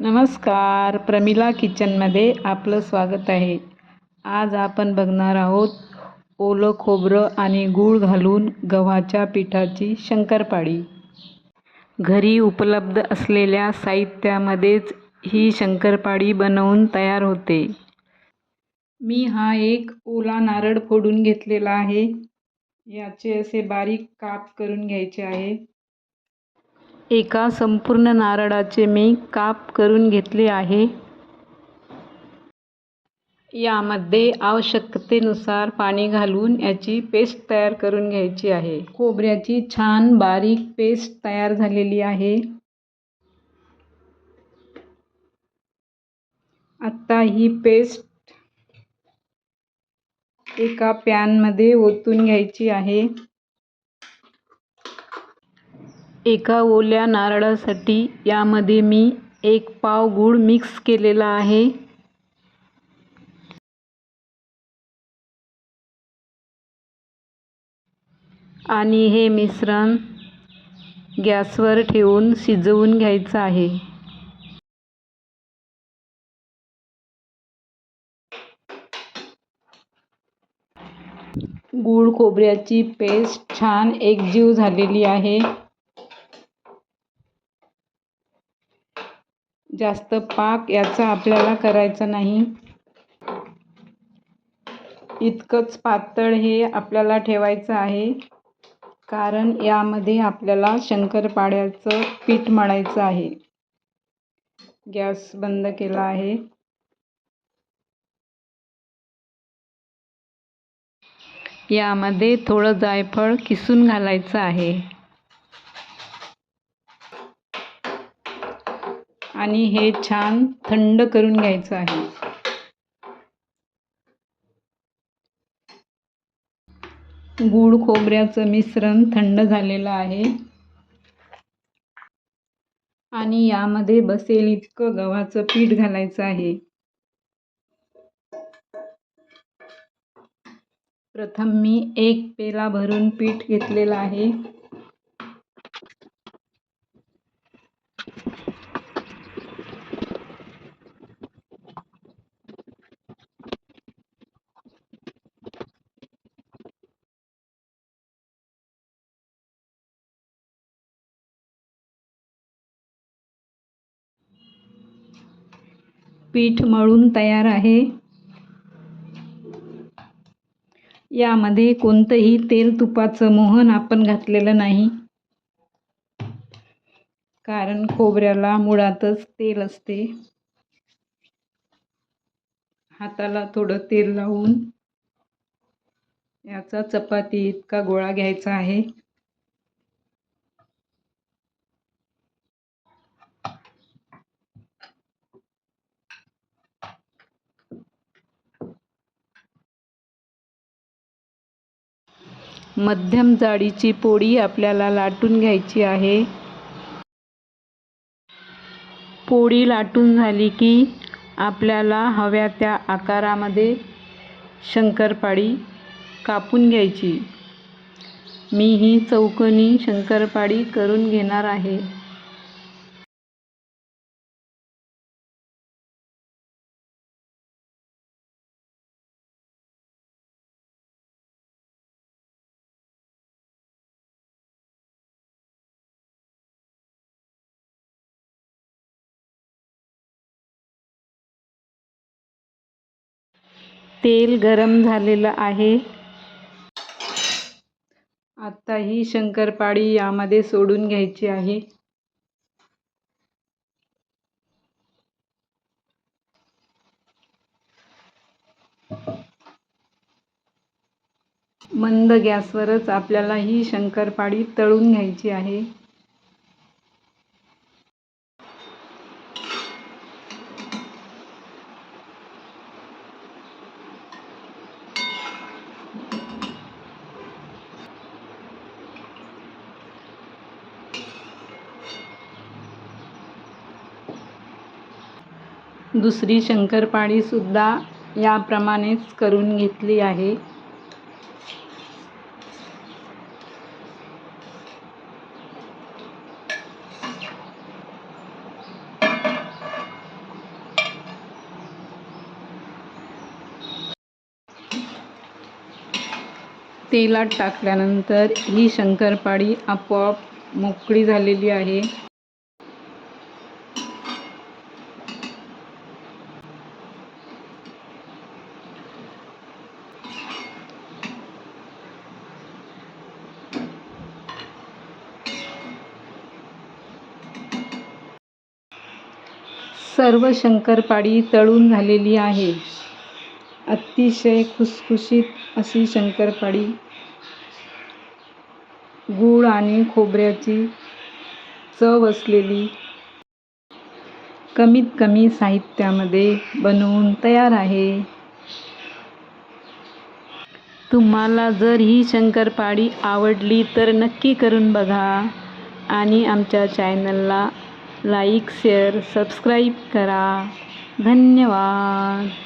नमस्कार. प्रमिला किचनमध्ये आपलं स्वागत आहे. आज आपण बघणार आहोत ओलं खोबरं आणि गूळ घालून गव्हाच्या पिठाची शंकरपाळी. घरी उपलब्ध असलेल्या साहित्यामध्येच ही शंकरपाळी बनवून तयार होते. मी हा एक ओला नारळ फोडून घेतलेला आहे. याचे असे बारीक काप करून घ्यायचे आहे. एका संपूर्ण नारळाचे मी काप करून घेतले आहे. यामध्ये आवश्यकतेनुसार पाणी घालून याची पेस्ट तयार करून घ्यायची आहे. खोबऱ्याची छान बारीक पेस्ट तयार झालेली आहे. आत्ता ही पेस्ट एका पॅनमध्ये ओतून घ्यायची आहे. एका ओल्या नारळासाठी यामध्ये मी एक पाव गूळ मिक्स केलेला आहे. आणि हे मिश्रण गॅसवर ठेवून शिजवून घ्यायचं आहे. गूळ खोबऱ्याची पेस्ट छान एकजीव झालेली आहे. जास्त पाक याचा आपल्याला करायचा नाही. इतकंच पातळ हे आपल्याला ठेवायचं आहे. कारण यामध्ये आपल्याला शंकरपाड्याचं पीठ मळायचं आहे. गॅस बंद केला आहे. यामध्ये थोडं जायफळ किसून घालायचं आहे. आणि हे छान थंड करून घ्यायचं आहे. गूळ खोबऱ्याचं मिश्रण थंड झालेलं आहे. आणि यामध्ये बसेल इतकं गव्हाचं पीठ घालायचं आहे. प्रथम मी एक पेला भरून पीठ घेतलेलं आहे. पीठ मळून तयार आहे. यामध्ये कोणतंही तेल तुपाचं मोहन आपण घातलेलं नाही. कारण खोबऱ्याला मुळातच तेल असते. हाताला थोडं तेल लावून याचा चपाती इतका गोळा घ्यायचा आहे. मध्यम जाडीची पोळी आपल्याला लाटून घ्यायची आहे. पोळी लाटून झाली की आपल्याला हव्या त्या आकारामध्ये शंकरपाळी कापून घ्यायची. मी ही चौकोनी शंकरपाळी करून घेणार आहे. तेल गरम झालेलं आहे. आता ही शंकरपाळी यामध्ये सोडून घ्यायची आहे. मंद गॅसवरच आपल्याला ही शंकरपाळी तळून घ्यायची आहे. दुसरी शंकरपाळीसुद्धा याप्रमाणेच करून घेतली आहे. तेलात टाकल्यानंतर ही शंकरपाळी आपोआप मोकळी झालेली आहे. सर्व शंकरपाळी तळून झालेली आहे. अतिशय खुसखुशीत अशी शंकरपाळी. गूळ आणि खोबऱ्याची चव असलेली. कमीत कमी साहित्यामध्ये बनवून तयार आहे. तुम्हाला जर ही शंकरपाळी आवडली तर नक्की करून बघा आणि आमच्या चॅनलला लाईक शेअर सबस्क्राईब करा. धन्यवाद.